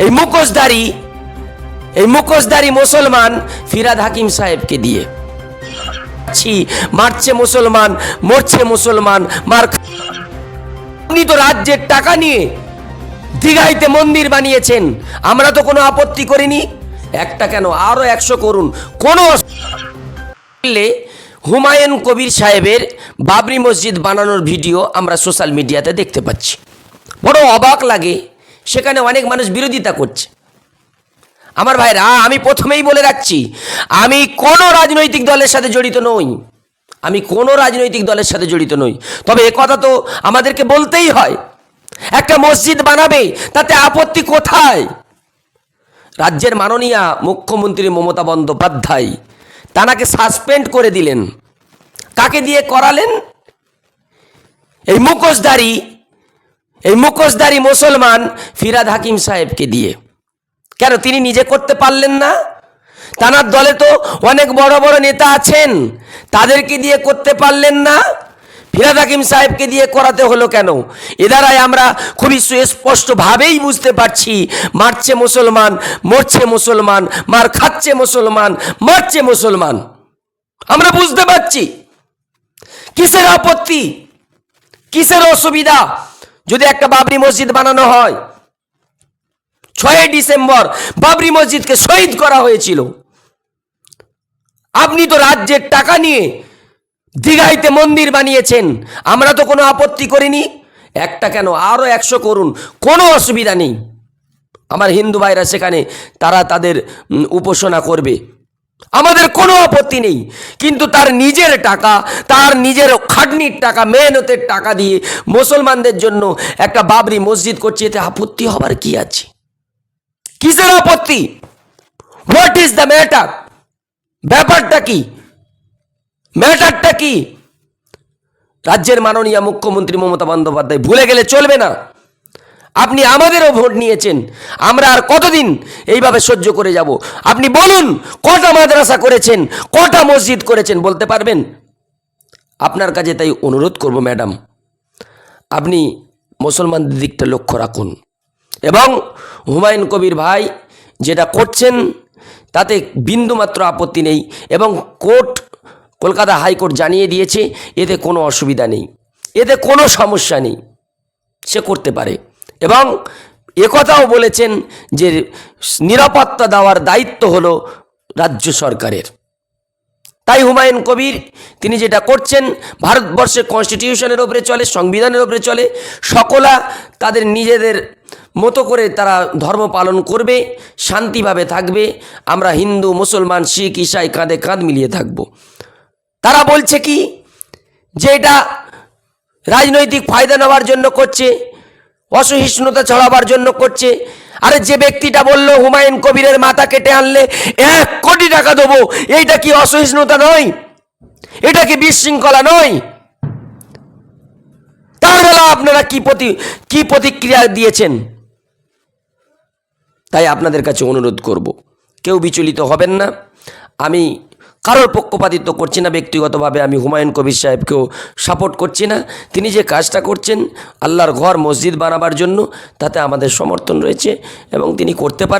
এই মুখোশধারী এই মুখোশধারী মুসলমান ফিরাদ হাকিম সাহেবকে দিয়ে। ছি, মারছে মুসলমান, মরছে মুসলমান, মার আপনি তো রাজ্যের টাকা নিয়ে দীঘাইতে মন্দির বানিয়েছেন। আমরা তো কোনো আপত্তি করিনি। একটা কেন? আরও একশো করুন। কোনো হুমায়ুন কবির সাহেবের বাবরি মসজিদ বানানোর ভিডিও আমরা সোশ্যাল মিডিয়াতে দেখতে পাচ্ছি। বড় অবাক লাগে। সেখানে অনেক মানুষ বিরোধিতা করছে। আমার ভাইরা, আমি প্রথমেই বলে রাখছি, আমি কোনো রাজনৈতিক দলের সাথে জড়িত নই। আমি কোনো রাজনৈতিক দলের সাথে জড়িত নই। তবে কথা তো আমাদেরকে বলতেই হয়। একটা মসজিদ বানাবে, তাতে আপত্তি কোথায়? রাজ্যের মাননীয়া মুখ্যমন্ত্রী মমতা বন্দ্যোপাধ্যায় তানাকে সাসপেন্ড করে দিলেন। কাকে দিয়ে করালেন? এই মুখোশধারী এই মুখোশধারী মুসলমান ফিরাদ হাকিম সাহেবকে দিয়ে। কেন তিনি নিজে করতে পারলেন না? তানার দলে তো অনেক বড় বড় নেতা আছেন, তাদেরকে দিয়ে করতে পারলেন না? ফিরাদ হাকিম সাহেবকে দিয়ে করাতে হলো কেন? এ দ্বারাই আমরা খুবই সুস্পষ্টভাবেই বুঝতে পারছি, মারছে মুসলমান, মরছে মুসলমান, মার খাচ্ছে মুসলমান, মারছে মুসলমান। আমরা বুঝতে পারছি। কিসের আপত্তি? কিসের অসুবিধা? যদি একটা বাবরি মসজিদ বানানো হয়, ছয় ডিসেম্বর বাবরি মসজিদকে শহীদ করা হয়েছিল। আপনি তো রাজ্যের টাকা নিয়ে দীঘাইতে মন্দির বানিয়েছেন, আমরা তো কোনো আপত্তি করিনি। একটা কেন? আরও একশো করুন, কোনো অসুবিধা নেই। আমার হিন্দু ভাইরা সেখানে তারা তাদের উপাসনা করবে। আমাদের কোনো আপত্তি নেই। কিন্তু তার নিজের টাকা, তার নিজের খাটনির টাকা, মেহনতের টাকা দিয়ে মুসলমানদের জন্য একটা বাবরি মসজিদ করছে, এতে আপত্তি হবার কি আছে? কিসের আপত্তি? হোয়াট ইজ দ্য ম্যাটার ব্যাপারটা কি? ম্যাটারটা কি? রাজ্যের মাননীয় মুখ্যমন্ত্রী মমতা বন্দ্যোপাধ্যায় ভুলে গেলে চলবে না। আপনি আমাদেরও ভোট নিয়েছেন। আমরা আর কতদিন এইভাবে সহ্য করে যাব? আপনি বলুন, কটা মাদ্রাসা করেছেন, কটা মসজিদ করেছেন, বলতে পারবেন? আপনার কাছে তাই অনুরোধ করব, ম্যাডাম, আপনি মুসলমানদের দিকটা লক্ষ্য রাখুন। এবং হুমায়ুন কবির ভাই যেটা করছেন, তাতে বিন্দুমাত্র আপত্তি নেই এবং কোর্ট কলকাতা হাইকোর্ট জানিয়ে দিয়েছে, এতে কোনো অসুবিধা নেই। এতে কোনো সমস্যা নেই। সে করতে পারে। এবং একথাও বলেছেন যে নিরাপত্তা দেওয়ার দায়িত্ব হলো রাজ্য সরকারের। তাই হুমায়ুন কবির, তিনি যেটা করছেন ভারতবর্ষের কনস্টিটিউশনের ওপরে চলে, সংবিধানের ওপরে চলে, সকলা তাদের নিজেদের মতো করে তারা ধর্ম পালন করবে, শান্তিভাবে থাকবে, আমরা হিন্দু, মুসলমান, শিখ ইসাই কাঁধে কাঁধ মিলিয়ে থাকব। তারা বলছে কি, যে এটা রাজনৈতিক ফায়দা নেওয়ার জন্য করছে অসহিষ্ণুতা ছড়াবার জন্য করছে। আরে যে ব্যক্তিটা বলল হুমায়ুন কবিরের মাথা কেটে আনলে এক কোটি টাকা দেবো, এইটা কি অসহিষ্ণুতা নয়? এটা কি বিশৃঙ্খলা নয়? তার বেলা আপনারা কি প্রতি, কি প্রতিক্রিয়া দিয়েছেন? তাই আপনাদের কাছে অনুরোধ করব। কেউ বিচলিত হবেন না। আমি কারোর পক্ষপাতিত্ব করছি না, ব্যক্তিগতভাবে আমি হুমায়ুন কবির সাহেবকেও সাপোর্ট করছি না। তিনি যে কাজটা করছেন আল্লাহর ঘর মসজিদ বানাবার জন্য, তাতে আমাদের সমর্থন রয়েছে এবং তিনি করতে পারেন।